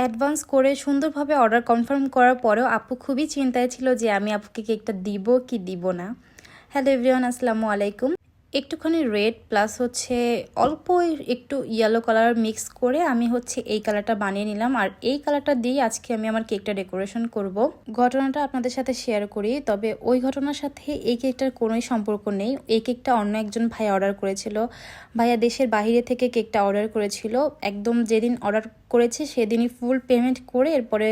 Advance করে সুন্দরভাবে order confirm করার পরেও আপু খুবই চিন্তায় ছিল যে আমি আপুকে কেকটা দিব কি দিব না। হ্যালো এভরিওয়ান আসসালামু আলাইকুম। একটুখানি রেড প্লাস হচ্ছে অল্প একটু ইয়েলো কালার মিক্স করে আমি হচ্ছে এই কালারটা বানিয়ে নিলাম। আর এই কালারটা দিয়ে আজকে আমি আমার কেকটা ডেকোরেশন করব। ঘটনাটা আপনাদের সাথে শেয়ার করি, তবে ওই ঘটনার সাথে এই কেকটার কোনোই সম্পর্ক নেই। এই কেকটা অন্য একজন ভাই অর্ডার করেছিল। ভাইয়া দেশের বাইরে থেকে কেকটা অর্ডার করেছিল। একদম যেদিন অর্ডার করেছে, সেদিনই ফুল পেমেন্ট করে এরপরে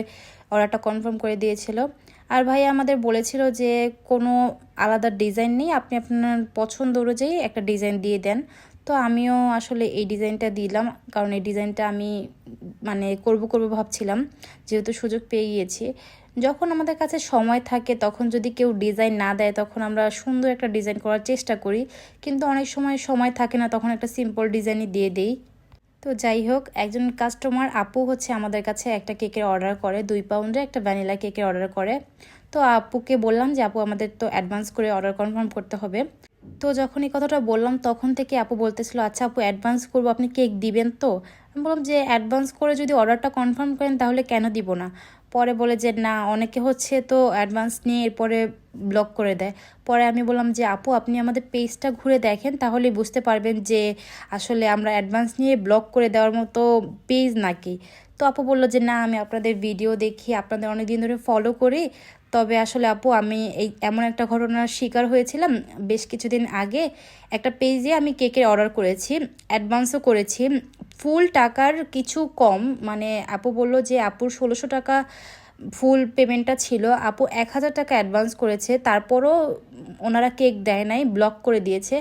অর্ডারটা কনফার্ম করে দিয়েছিল। আর ভাই আমাদের বলেছিল যে কোনো আলাদা ডিজাইন নেই, আপনি আপনার পছন্দ অনুযায়ী একটা ডিজাইন দিয়ে দেন। তো আমিও আসলে এই ডিজাইনটা দিলাম, কারণ এই ডিজাইনটা আমি মানে করব করব ভাবছিলাম, যেহেতু সুযোগ পেয়ে গিয়েছি যখন আমাদের কাছে সময় থাকে, তখন যদি কেউ ডিজাইন না দেয়, তখন আমরা সুন্দর একটা ডিজাইন করার চেষ্টা করি। কিন্তু অনেক সময় সময় থাকে না, তখন একটা সিম্পল ডিজাইনই দিয়ে দেই। তো যাই হোক, একজন কাস্টমার আপু হচ্ছে আমাদের কাছে একটা কেকের অর্ডার করে, দুই পাউন্ডের একটা ভ্যানিলা কেকের অর্ডার করে। তো আপুকে বললাম যে, আপু, আমাদের তো অ্যাডভান্স করে অর্ডার কনফার্ম করতে হবে। তো যখন এই কথাটা বললাম, তখন থেকে আপু বলতেছিল আচ্ছা আপু অ্যাডভান্স করব, আপনি কেক দিবেন তো? আমি বললাম যে অ্যাডভান্স করে যদি অর্ডারটা কনফার্ম করেন, তাহলে কেন দিব না? পরে বলে যে, না, অনেকে হচ্ছে তো অ্যাডভান্স নিয়ে এরপরে ব্লক করে দেয়। পরে আমি বললাম যে, আপু, আপনি আমাদের পেজটা ঘুরে দেখেন তাহলে বুঝতে পারবেন যে, আসলে আমরা অ্যাডভান্স নিয়ে ব্লক করে দেওয়ার মতো পেজ নাকি। তো আপু বলল যে, না, আমি আপনাদের ভিডিও দেখি, আপনাদের অনেক দিন ধরে ফলো করি। তবে আসলে আপু, আমি এই এমন একটা ঘটনার শিকার হয়েছিলাম বেশ কিছুদিন আগে। একটা পেজে আমি কেকের অর্ডার করেছি অ্যাডভান্সও করেছি। ফুল টাকার কিছু কম মানে আপু বলল যে, আপুর ষোলোশো টাকা ফুল পেমেন্টটা ছিল, আপু এক হাজার টাকা অ্যাডভান্স করেছে, তারপরও ওনারা কেক দেয় নাই ব্লক করে দিয়েছে।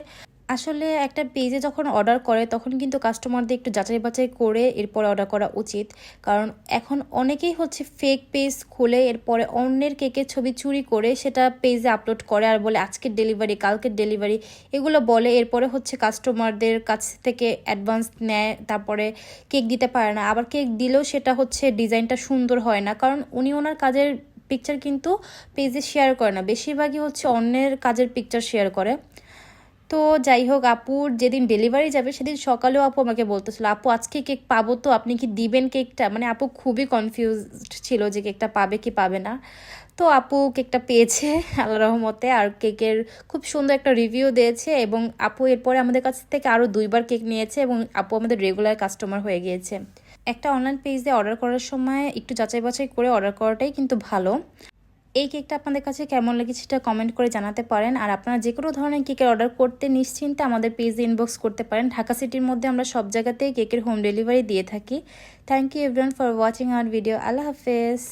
আসলে একটা পেজে যখন অর্ডার করে, তখন কিন্তু কাস্টমারদের একটু যাচাই বাছাই করে এরপরে অর্ডার করা উচিত। কারণ এখন অনেকেই হচ্ছে ফেক পেজ খুলে এরপরে অন্যের কেকের ছবি চুরি করে সেটা পেজে আপলোড করে আর বলে, আজকের ডেলিভারি কালকের ডেলিভারি এগুলো বলে। এরপরে হচ্ছে কাস্টমারদের কাছ থেকে অ্যাডভান্স নেয়, তারপরে কেক দিতে পারে না। আবার কেক দিলেও সেটা হচ্ছে ডিজাইনটা সুন্দর হয় না। কারণ উনি ওনার কাজের পিকচার কিন্তু পেজে শেয়ার করে না। বেশিরভাগই হচ্ছে অন্যের কাজের পিকচার শেয়ার করে। তো যাই হোক, আপুর যেদিন ডেলিভারি যাবে, সেদিন সকালেও আপু আমাকে বলতেছিল, আপু, আজকে কেক পাবো তো, আপনি কি দিবেন কেকটা মানে আপু খুবই কনফিউজড ছিল যে কেকটা পাবে কি পাবে না। তো আপু কেকটা পেয়েছে আল্লাহ রহমতে, আর কেকের খুব সুন্দর একটা রিভিউ দিয়েছে এবং আপু এরপরে আমাদের কাছ থেকে আরও দুইবার কেক নিয়েছে এবং আপু আমাদের রেগুলার কাস্টমার হয়ে গিয়েছে। একটা অনলাইন পেজ দিয়ে অর্ডার করার সময় একটু যাচাই বাছাই করে অর্ডার করাটাই কিন্তু ভালো। এই কেকটা আপনাদের কাছে কেমন লেগেছে সেটা কমেন্ট করে জানাতে পারেন। আর আপনারা যে কোনো ধরনের কেকের অর্ডার করতে নিশ্চিন্তে আমাদের পেজে ইনবক্স করতে পারেন। ঢাকা সিটির মধ্যে আমরা সব জায়গাতেই কেকের হোম ডেলিভারি দিয়ে থাকি। Thank you everyone for watching our video আল্লাহ হাফেজ।